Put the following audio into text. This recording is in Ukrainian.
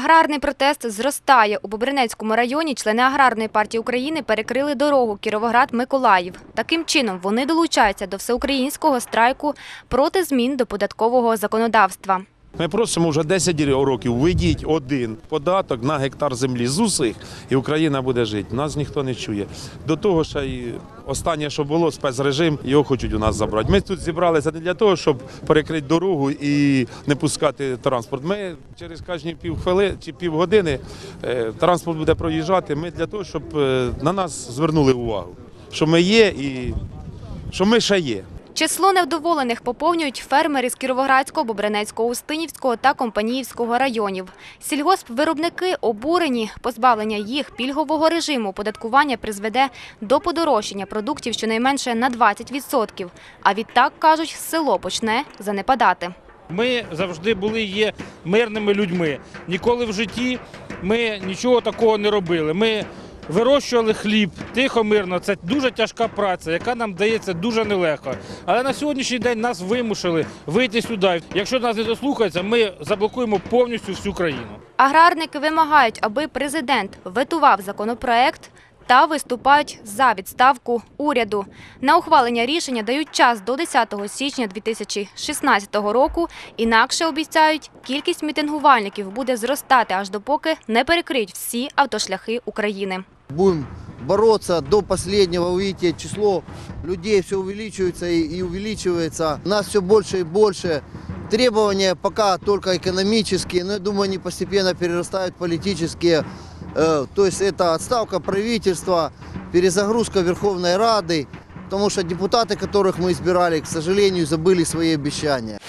Аграрний протест зростає. У Бобринецькому районі члени Аграрної партії України перекрили дорогу Кіровоград-Миколаїв. Таким чином вони долучаються до всеукраїнського страйку проти змін до податкового законодавства. Ми просимо вже 10 років, введіть один податок на гектар землі з усіх, і Україна буде жити. Нас ніхто не чує. До того ще й останнє, що було, спецрежим, його хочуть у нас забрати. Ми тут зібралися не для того, щоб перекрити дорогу і не пускати транспорт. Ми через кожні півхвили чи півгодини е, транспорт буде проїжджати. Ми для того, щоб е, на нас звернули увагу, що ми є і що ми ще є. Число невдоволених поповнюють фермери з Кіровоградського, Бобринецького, Устинівського та Компаніївського районів. Сільгоспвиробники обурені. Позбавлення їх пільгового режиму оподаткування призведе до подорожчання продуктів щонайменше на 20%. А відтак, кажуть, село почне занепадати. Ми завжди були є мирними людьми. Ніколи в житті ми нічого такого не робили. Ми вирощували хліб тихо, мирно. Це дуже тяжка праця, яка нам дається дуже нелегко. Але на сьогоднішній день нас вимусили вийти сюди. Якщо нас не дослухаються, ми заблокуємо повністю всю країну. Аграрники вимагають, аби президент ветував законопроект та виступають за відставку уряду. На ухвалення рішення дають час до 10 січня 2016 року. Інакше обіцяють, кількість мітингувальників буде зростати аж допоки не перекриють всі автошляхи України. Будем бороться до последнего. Видите, число людей все увеличивается и, и увеличивается. Нас все больше и больше. Требования пока только экономические, но я думаю, они постепенно перерастают в политические. Э, то есть это отставка правительства, перезагрузка Верховной Рады, потому что депутаты, которых мы избирали, к сожалению, забыли свои обещания.